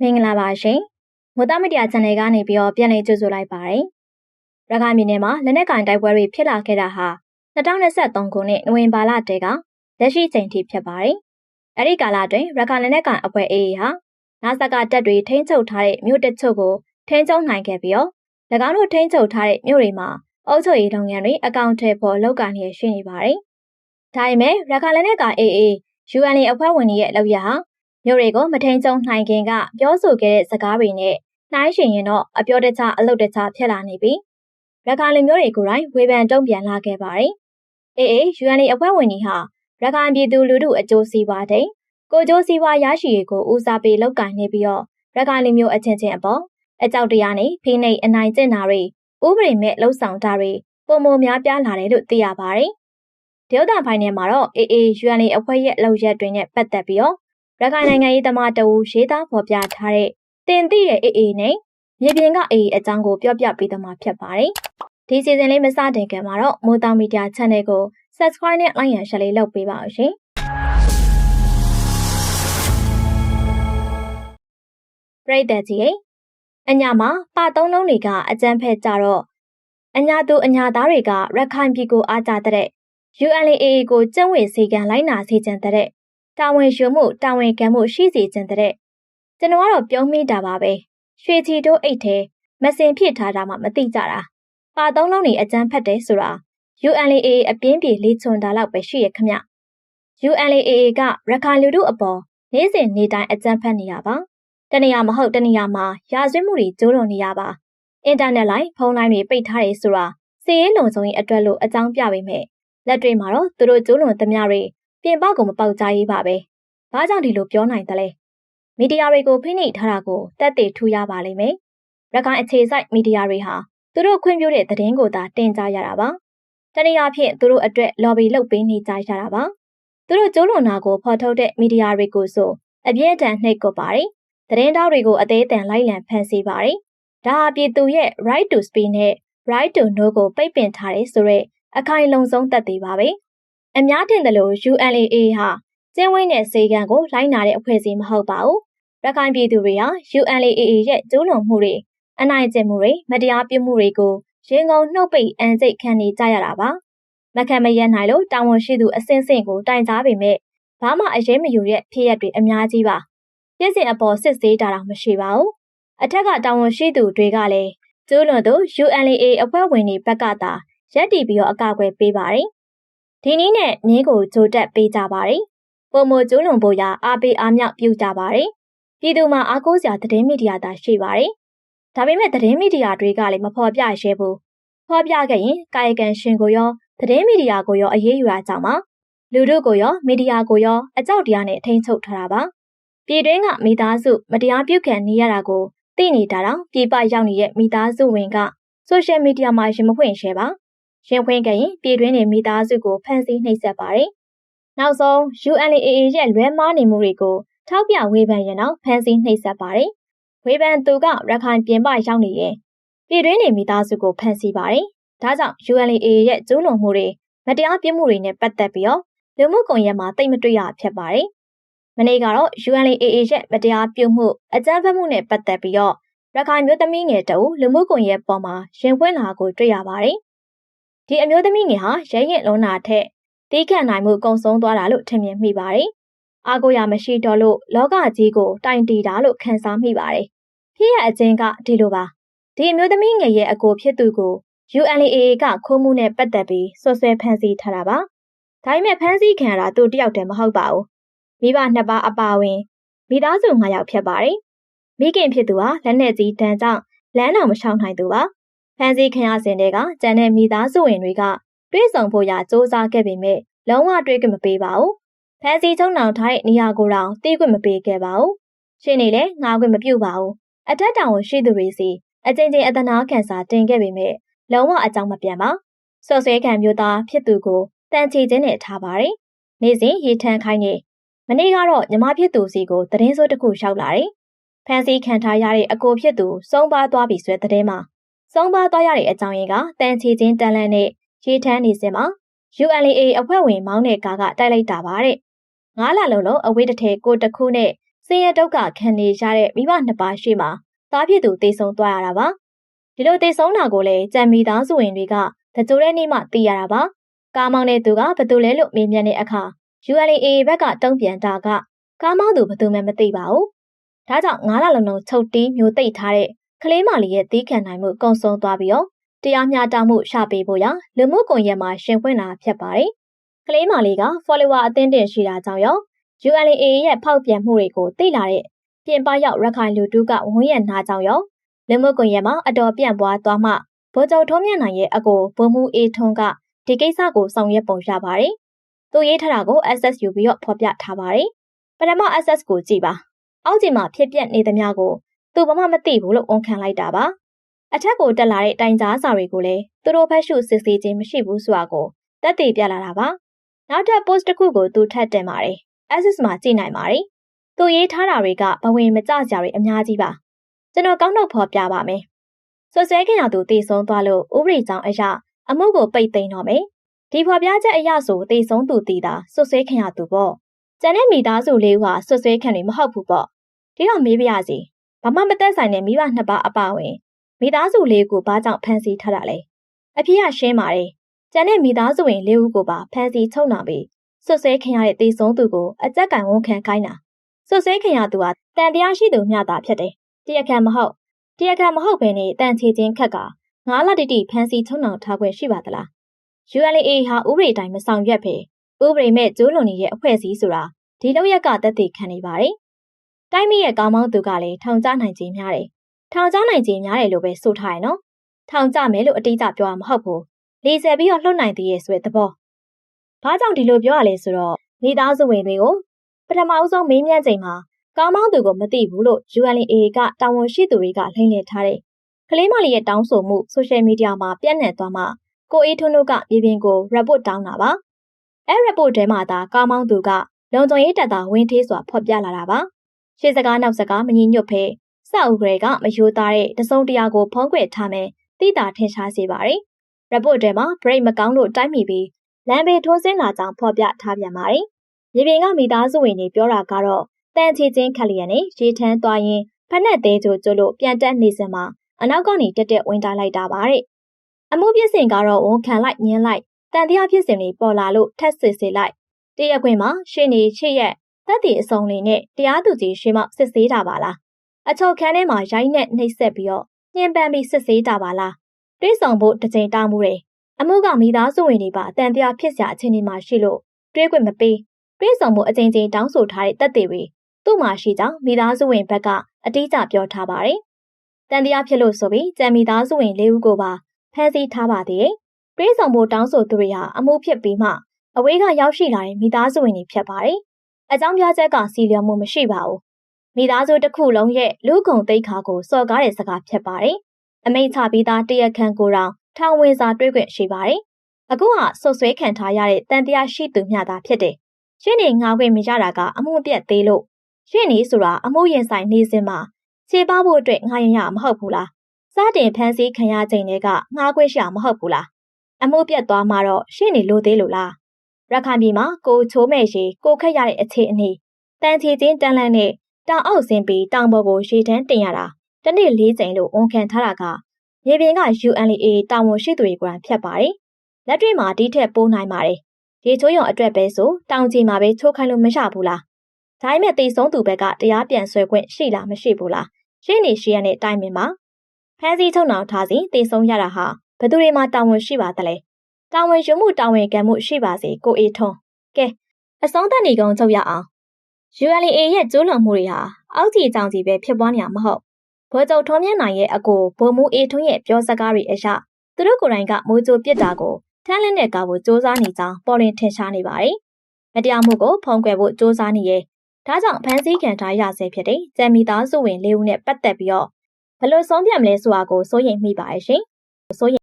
မင်္ဂလာပါရှင်။မိုးသားမီဒီယာ channel ကနေပြီးတော့ပြန်လည်ကြိုဆိုလိုက်ပါတယ်။ရခိုင်ပြည်နယ်မှာလက်နက်ကင်တိုက်ပွဲတွေဖြစ်လာခဲ့တာဟာ2023ခုနှစ်နိုဝင်ဘာလတည်းကလက်ရှိချိန်ထိဖြစ်ပါတယ်။အဲဒီကာလအတွင်းရခိုင်လက်နက်ကင်အဖွဲ့ AA ဟာနာဆက်ကတပ်တွေထိန်းချုပ်ထားတဲ့မြို့တချို့ကိုထိန်းချုပ်နိုင်ခဲ့ပြီးတော့၎င်းတို့ထိန်းချုပ်ထားတဲ့မြို့တွေမှာအုပ်ချုပ်ရေးလုပ်ငန်းတွေအကောင့်ထဲပေါ်လောက်ကန်နေရှိနေပါတယ်။ဒါပေမဲ့ရခိုင်လက်နက်က AA UNA အဖွဲ့ဝင်တွေရဲ့လောက်ရဟာ မြို့တွေကိုမထိန်ချုံနိုင်ခင်ကပြောဆိုခဲ့တဲ့စကားတွေနဲ့နှိုင်းရှင်ရင်တော့အပြောတခြားအလုပ်တခြားဖြစ်လာနေပြီ။ရခိုင်လူမျိုးတွေကိုယ်တိုင်ဝေဖန်တုံ့ပြန်လာခဲ့ပါတယ်။အေးအေး UNA အဖွဲ့ဝင်တွေဟာရခိုင်ပြည်သူလူထုအကျိုးစီးပွားတဲ့ကိုကျိုးစီးပွားရရှိရေးကိုဦးစားပေးလုပ်ကိုင်နေပြီးတော့ရခိုင်လူမျိုးအချင်းချင်းအပေါ်အကြောက်တရားနဲ့ဖိနှိပ်အနိုင်ကျင့်တာတွေဥပဒေမဲ့လှုပ်ဆောင်တာတွေပုံမများပြားလာတယ်လို့သိရပါတယ်။ဒေသဖိုင်နယ်မှာတော့ AA UNA အဖွဲ့ရဲ့လှုပ်ရက်တွေနဲ့ပတ်သက်ပြီးတော့ ရခိုင်နိုင်ငံရေးသမားတအူရေးသားဖော်ပြထားတဲ့တင်သိတဲ့အေးအေးနဲ့မြေပြင်ကအေးအကြောင်းကိုပြောပြပေးသွားမှာဖြစ်ပါတယ်။ဒီစီဇန်လေးမစတင်ခင်မှာတော့မိုးတောင်မီဒီယာ channel ကို subscribe နဲ့ like ရန် share လေးလုပ်ပေးပါဦးရှင်။ပရိသတ်ကြီးအညာမှာပါသုံးလုံးတွေကအကြမ်းဖက်ကြတော့အညာသူအညာသားတွေကရခိုင်ပြည်ကိုအားကြတဲ့ UNLA ကိုကျင့်ဝတ်စည်းကမ်းလိုက်နာစေချင်တဲ့ တာဝန်ယူမှုတာဝန်ခံမှုရှိစေခြင်းတဲ့ကျွန်တော်ကတော့ပြုံးမိတာပါပဲရွှေချီတို့အိတ်ထဲမစင်ဖြစ်ထားတာမှမသိကြတာပါသုံးလုံးနေအကျန်းဖတ်တယ်ဆိုတာ UNLA အပြင်းပြေလေးချွန်တာလောက်ပဲရှိရခမ UNLA ကရခိုင်လူထုအပေါ်နေ့စဉ်နေ့တိုင်းအကြမ်းဖက်နေရပါတနေရာမဟုတ်တနေရာမှာရာဇဝတ်မှုတွေကျိုးလွန်နေရပါအင်တာနက်လိုင်းဖုန်းလိုင်းတွေပိတ်ထားတယ်ဆိုတာစီးရဲလုံဆုံးရေးအတွက်လို့အကြောင်းပြပေမဲ့လက်တွေမှာတော့သူတို့ကျိုးလွန်သမျှတွေ ပြင်ပကိုမပေါက်ကြရေးပါပဲ။ဘာကြောင့်ဒီလိုပြောနိုင်သလဲ။မီဒီယာတွေကိုဖိနှိပ်ထားတာကိုတက်တည်ထူရပါလိမ့်မယ်။ရခိုင်အခြေစိုက်မီဒီယာတွေဟာသူတို့ခွင့်ပြုတဲ့သတင်းကိုသာတင်ကြရတာပါ။တနည်းအားဖြင့်သူတို့အတွက် lobby လုပ်ပေးနေကြရတာပါ။သူတို့ကျိုးလွန်တာကိုဖော်ထုတ်တဲ့မီဒီယာတွေကိုဆိုအပြည့်အထန်နှိပ်ကွပ်ပါတယ်။သတင်းတောက်တွေကိုအသေးအံလိုက်လံဖန်ဆီးပါတယ်။ဒါဟာပြည်သူရဲ့ right to speak နဲ့ right to know ကိုပိတ်ပင်ထားတယ်ဆိုတော့အခိုင်လုံဆုံးသက်သေပါပဲ။ အများထင်သလို ULAA ဟာကျင်းဝင်းတဲ့စေကံကိုလိုက်နာတဲ့အဖွဲ့အစည်းမဟုတ်ပါဘူး။ရခိုင်ပြည်သူတွေဟာ ULAA ရဲ့ကျူးလွန်မှုတွေအနိုင်ကျင့်မှုတွေမတရားပြုမှုတွေကိုရင်ကုန်နှုတ်ပိတ်အန်စိတ်ခံနေကြရတာပါ။မခံမရနိုင်လို့တာဝန်ရှိသူအစင်းစင်ကိုတိုင်ကြားပေမဲ့ဘာမှအရေးမယူတဲ့ဖြစ်ရပ်တွေအများကြီးပါ။ပြည့်စင်အပေါ်စစ်ဆေးတာတော့မရှိပါဘူး။အထက်ကတာဝန်ရှိသူတွေကလည်းကျူးလွန်သူ ULAA အဖွဲ့ဝင်တွေဘက်ကသာရက်တီပြီးတော့အကာအကွယ်ပေးပါတယ်။ ဒီနည်းနဲ့မြင်းကိုဂျိုတက်ပေးကြပါတယ်။ပုံမကျိုးလွန်ဖို့ရာအားပေးအားမြောက်ပြုကြပါတယ်။ပြည်သူမှာအားကိုးစရာသတင်းမီဒီယာသာရှိပါတယ်။ဒါပေမဲ့သတင်းမီဒီယာတွေကလည်းမဖော်ပြရဲဘူး။ဖော်ပြခဲ့ရင်ကာယကံရှင်ကိုရောသတင်းမီဒီယာကိုရောအရေးယူရကြောင်းပါ။လူတို့ကိုရောမီဒီယာကိုရောအကြောက်တရားနဲ့ထိန်းချုပ်ထားတာပါ။ပြည်တွင်းကမိသားစုမတရားပြုခံနေရတာကိုသိနေတာတော့ပြည်ပရောက်နေတဲ့မိသားစုဝင်ကဆိုရှယ်မီဒီယာမှာရင်မဖွင့်ရှဲပါ။ ရင်ဖွင့်ခဲ့ရင်ပြည်တွင်းနေမိသားစုကိုဖမ်းဆီးနှိပ်စက်ပါတယ်။နောက်ဆုံး UNAA ရဲ့လွဲမားနေမှုတွေကိုထောက်ပြဝေဖန်ရင်တော့ဖမ်းဆီးနှိပ်စက်ပါတယ်။ဝေဖန်သူကရခိုင်ပြင်ပရောက်နေရင်ပြည်တွင်းနေမိသားစုကိုဖမ်းဆီးပါတယ်။ဒါကြောင့် UNAA ရဲ့ကျူးလွန်မှုတွေမတရားပြစ်မှုတွေနဲ့ပတ်သက်ပြီးတော့လူမှုကွန်ရက်မှာတိတ်မတွေ့ရဖြစ်ပါတယ်။မနေ့ကတော့ UNAA ရဲ့မတရားပြုမှုအကြမ်းဖက်မှုနဲ့ပတ်သက်ပြီးတော့ရခိုင်မျိုးသမီးငယ်တအုပ်လူမှုကွန်ရက်ပေါ်မှာရင်ဖွင့်လာကိုတွေ့ရပါတယ်။ ဒီအမျိုးသမီးငယ်ဟာရဲရင်လွန်တာထက်တီးခန့်နိုင်မှုကုံဆုံးသွားတာလို့ထင်မြင်မိပါတယ်။အာကိုရမရှိတော့လို့လောကကြီးကိုတိုင်တီတာလို့ခံစားမိပါတယ်။ဖြစ်ရအချင်းကဒီလိုပါ။ဒီအမျိုးသမီးငယ်ရဲ့အကိုဖြစ်သူကို UNLA ကခိုးမှုနဲ့ပတ်သက်ပြီးဆွဆွဲဖမ်းဆီးထားတာပါ။ဒါပေမဲ့ဖမ်းဆီးခံရတာသူတယောက်တည်းမဟုတ်ပါဘူး။မိဘနှစ်ပါးအပါဝင်မိသားစု၅ယောက်ဖြစ်ပါတယ်။မိခင်ဖြစ်သူဟာလက်နက်ကြီးတန်းကြောင့်လမ်းတော်မရှောင်နိုင်သူပါ။ ဖမ်းဆီးခံရစဉ်တည်းကကျန်တဲ့မိသားစုဝင်တွေကတွေးဆောင်ဖို့ရစ조사ခဲ့ပေမဲ့လုံးဝတွေးခွင့်မပေးပါဘူး။ဖမ်းဆီးချုံနှောင်ထားတဲ့နေရာကိုတော့တီးခွင့်မပေးခဲ့ပါဘူး။ရှင်းနေလဲငားခွင့်မပြုပါဘူး။အထက်တောင်ဝင်ရှိသူတွေစီအကြိမ်ကြိမ်အသနာခံစာတင်ခဲ့ပေမဲ့လုံးဝအကြောင်းမပြန်ပါ။စော်ဆွဲခံမျိုးသားဖြစ်သူကိုတန်ချီခြင်းနဲ့ထားပါတယ်။နေ့စဉ်ရေထမ်းခိုင်းနေမနေ့ကတော့ညီမဖြစ်သူစီကိုသတင်းစိုးတစ်ခုလျှောက်လာတယ်။ဖန်စီခံထားရတဲ့အကိုဖြစ်သူစုံပါသွားပြီဆိုတဲ့သတင်းမှာ ဆုံးပါသွားရတဲ့အကြောင်းရင်းကတန်ချီချင်းတန်လန့်နဲ့ရေးထမ်းနေစင်မှာ UNLA အဖွဲ့ဝင်မောင်းတဲ့ကားကတိုက်လိုက်တာပါတဲ့ငါးလလုံးလုံးအဝေးတစ်ထည်ကိုတစ်ခုနဲ့ဆင်းရဲဒုက္ခခံနေရတဲ့မိဘနှစ်ပါးရှိမှသားဖြစ်သူတေဆုံးသွားရတာပါဒီလိုတေဆုံးတာကိုလည်းကြံမိသားစုဝင်တွေကတကြိုတဲ့နေ့မှသိရတာပါကားမောင်းတဲ့သူကဘသူလဲလို့မေးမြန်းတဲ့အခါ ULA ဘက်ကတုံ့ပြန်တာကကားမောင်းသူဘသူမှမသိပါဘူးဒါကြောင့်ငါးလလုံးလုံးချုပ်တီးမျိုးသိပ်ထားတဲ့ ကလေးမလေးရဲ့တီးခံနိုင်မှုကုံဆုံးသွားပြီးတော့တရားမျှတမှုရှာပေးဖို့ရလူမှုကွန်ရက်မှာရှင်ဖွင့်တာဖြစ်ပါတယ်ကလေးမလေးက follower အသင်းတင်ရှိတာကြောင့်ရော ULA ရဲ့ဖောက်ပြန်မှုတွေကိုသိလာတဲ့ပြင်ပရောက်ရခိုင်လူတူးကဝန်းရံနာကြောင့်ရောလူမှုကွန်ရက်မှာအတော်ပြန့်ပွားသွားမှဗိုလ်ချုပ်ထုံးမြတ်နိုင်ရဲ့အကိုဗိုလ်မှူးအေးထွန်းကဒီကိစ္စကိုဆောင်ရွက်ပုံရပါတယ်။သူရေးထားတာကို access ယူပြီးတော့ဖော်ပြထားပါတယ်။ပထမ access ကိုကြည့်ပါ။အောက်ခြေမှာဖြစ်ပျက်နေသမျှကို သူဘာမှမသိဘူးလို့ဝန်ခံလိုက်တာပါ။အထက်ကိုတက်လာတဲ့တိုင်ကြားစာတွေကိုလည်းသူတို့ဖက်ရှုစစ်ဆေးခြင်းမရှိဘူးဆိုတာကိုတက်တည်ပြလာတာပါ။နောက်ထပ် post တစ်ခုကိုသူထပ်တင်ပါတယ်။ access မှာကြည့်နိုင်ပါတယ်။သူရေးထားတာတွေကဘဝင်မကြကြတွေအများကြီးပါ။ကျွန်တော်ကောင်းတော့ဖော်ပြပါမယ်။ဆွဆွဲခင်ရသူတည်ဆုံးသွားလို့ဥပဒေကြောင့်အရာအမှုကိုပိတ်သိမ်းတော့မယ်။ဒီဖော်ပြချက်အရဆိုတည်ဆုံးသူတည်တာဆွဆွဲခင်ရသူပေါ့။ကျန်တဲ့မိသားစုလေးကဆွဆွဲခံတွေမဟုတ်ဘူးပေါ့။ဒီတော့မေးပြရစီ။ ဘာမှမသက်ဆိုင်တဲ့မိဘနှစ်ပါးအပါဝင်မိသားစုလေးကိုဘာကြောင့်ဖမ်းဆီးထားတာလဲ။အဖေကရှင်းပါတယ်။ကျန်တဲ့မိသားစုဝင်လေးဦးကိုပါဖမ်းဆီးချုပ်နှောင်ပြီးဆွဆွဲခင်ရတဲ့တည်ဆုံးသူကိုအကြက်ကံဝန်ခံခိုင်းတာ။ဆွဆွဲခင်ရသူဟာတန်တရားရှိသူမျှတာဖြစ်တယ်။တရားခံမဟုတ်တရားခံမဟုတ်ဘဲနဲ့တန်ချေချင်းခက်ကငါးလတိတိဖမ်းဆီးချုံနှောင်ထားခွင့်ရှိပါသလား ULA ဟာဥပဒေတိုင်းမဆောင်ရွက်ဖေဥပဒေမဲ့ကျိုးလွန်နေတဲ့အဖွဲ့အစည်းဆိုတာဒီလောက်ရက်ကတက်တည်ခံနေပါတယ်။ တိုင်းပြည်ရဲ့ကောင်းမောင်းသူကလည်းထောင်ကျနိုင်ခြင်းများတယ်။ထောင်ကျနိုင်ခြင်းများတယ်လို့ပဲဆိုထားရနော်။ထောင်ကျမယ်လို့အတိအကျပြောရမှာမဟုတ်ဘူး။လေးဆယ်ပြီးတော့လှုပ်နိုင်သေးရဲ့ဆိုတဲ့သဘော။ဘာကြောင့်ဒီလိုပြောရလဲဆိုတော့မိသားစုဝင်တွေကိုပထမအဆုံးမေးမြန်းချိန်မှာကောင်းမောင်းသူကိုမသိဘူးလို့ ULA ကတာဝန်ရှိသူတွေကလှိမ့်လည်ထားတဲ့ကလေးမလေးရဲ့တောင်းဆိုမှုဆိုရှယ်မီဒီယာမှာပြန့်နှံ့သွားမှကိုအေးထွန်းတို့ကမြေပြင်ကို report တောင်းတာပါ။အဲ report ထဲမှာသာကောင်းမောင်းသူကလုံခြုံရေးတပ်သားဝင်းသေးစွာဖော်ပြလာတာပါ။ ရှေ့စကားနောက်စကားမညီညွတ်ဖဲစောက်ဥကလေးကမယိုသားတဲ့တစုံတရာကိုဖုံးကွယ်ထားမယ်တိတာထင်ရှားစေပါတယ်။ report ထဲမှာ break မကောင်းလို့တိုက်မိပြီးလမ်းဘေးထိုးဆင်းလာကြောင်းဖော်ပြထားပြန်ပါတယ်။မြေပြင်ကမိသားစုဝင်တွေပြောတာကတော့တန်ချီချင်းခက်လျက်နဲ့ရေထမ်းသွားရင်ဖက်နဲ့သေးကြိုကျလို့ပြန်တက်နေစမှာအနောက်ကနေတက်တက်ဝင်တိုက်လိုက်တာပါတဲ့အမှုပြစ်စင်ကတော့ဝန်ခံလိုက်ညင်းလိုက်တန်တရားဖြစ်စဉ်တွေပေါ်လာလို့ထက်စစ်စစ်လိုက်တရက်ခွင်မှာရှင်းနေချစ်ရက် တက်တည်အစုံလေးနဲ့တရားသူကြီးရှင်းမစစ်ဆေးတာပါလားအချုပ်ခန်းထဲမှာရိုင်းနဲ့နှိပ်စက်ပြီးတော့ညှဉ်းပန်းပြီးစစ်ဆေးတာပါလားတွေးဆောင်ဖို့တစ်ချိန်တောင်းမှုတယ်အမှုကမိသားစုဝင်တွေပါတန်တရားဖြစ်စရာအခြေအနေမှာရှိလို့တွေးခွင့်မပေးတွေးဆောင်မှုအချိန်ချင်းတောင်းဆိုထားတဲ့တက်တည်တွေသူ့မှာရှိကြောင်းမိသားစုဝင်ဘက်ကအတိအကျပြောထားပါတယ်။တန်တရားဖြစ်လို့ဆိုပြီးကြံမိသားစုဝင်၄ဦးကိုပါဖမ်းဆီးထားပါသေးတယ်။တွေးဆောင်ဖို့တောင်းဆိုသူတွေဟာအမှုဖြစ်ပြီးမှအဝေးကရောက်ရှိလာတဲ့မိသားစုဝင်တွေဖြစ်ပါတယ်။ အကြောင်းပြချက်ကစီလျော်မှုမရှိပါဘူး။မိသားစုတစ်ခုလုံးရဲ့လူကုံသိက္ခာကိုစော်ကားတဲ့စကားဖြစ်ပါတယ်။အမိန့်ချပြီးသားတရက်ခန့်ကိုတောင်ထောင်ဝင်စာတွေးခွင့်ရှိပါတယ်။အခုဟာဆွဆွဲခံထားရတဲ့တန်တရားရှိသူမျှသာဖြစ်တယ်။ရှင်းနေငါးခွင့်မရတာကအမှုပြက်သေးလို့ရှင့်နေဆိုတာအမှုရင်ဆိုင်နေစင်မှာခြေပဖို့အတွက်ငှားရင်ရမဟုတ်ဘူးလားစတင်ဖမ်းဆီးခံရချိန်တွေကငှားခွင့်ရှာမဟုတ်ဘူးလားအမှုပြတ်သွားမှတော့ရှင့်နေလို့သေးလို့လား ရခိုင်ပြည်မှာကိုချိုးမဲ့ရေကိုခက်ရတဲ့အခြေအနေတန်ချီချင်းတန်လန့်နဲ့တောင်အောက်ဆင်းပြီးတောင်ပေါ်ကိုရေထန်းတင်ရတာတနေ့လေးချိန်လို့ဝန်ခံထားတာကမြေပြင်က UNLA တာဝန်ရှိသူတွေကဖြတ်ပါတယ်လက်တွေ့မှာဒီထက်ပိုးနိုင်ပါတယ်ရေချိုးရုံအတွက်ပဲဆိုတောင်ကြီးမှာပဲချိုးခိုင်းလို့မရဘူးလားဒါပေမဲ့တိတ်ဆုံးသူဘက်ကတရားပြန်ဆွဲခွင့်ရှိလားမရှိဘူးလားရှင်းနေရှိရတဲ့တိုင်ပင်မှာဖမ်းဆီးထုတ်နှောင်ထားစဉ်တိတ်ဆုံးရတာဟာဘယ်သူတွေမှတာဝန်ရှိပါသလဲ တာဝန်ယူမှုတာဝန်ခံမှုရှိပါစေကိုအေထွန်းကဲအဆုံးသတ်နေကုန်ချုပ်ရအောင် ULA ရဲ့ကျိုးလွန်မှုတွေဟာအောက်ခြေကြောင်ကြီးပဲဖြစ်ပွားနေမှာမဟုတ်ဘိုးချုပ်ထုံးမြတ်နိုင်ရဲ့အကိုဘိုးမူအေထွန်းရဲ့ပြောစကားတွေအရသူတို့ကိုယ်တိုင်ကမိုးကြိုပစ်တာကိုထမ်းလင်းတဲ့ကားကိုစ조사နေကြောင်းပေါ်လင်ထင်ရှားနေပါတယ်မတရားမှုကိုဖုံးကွယ်ဖို့စ조사နေရဲ့ဒါကြောင့်ဖမ်းဆီးခံထားရဆဲဖြစ်တဲ့ကျန်မီသားစုဝင်လေးဦးနဲ့ပတ်သက်ပြီးတော့ဘယ်လိုဆုံးဖြတ်မလဲဆိုတာကိုစိုးရိမ်မိပါရဲ့ရှင်။စိုးရိမ်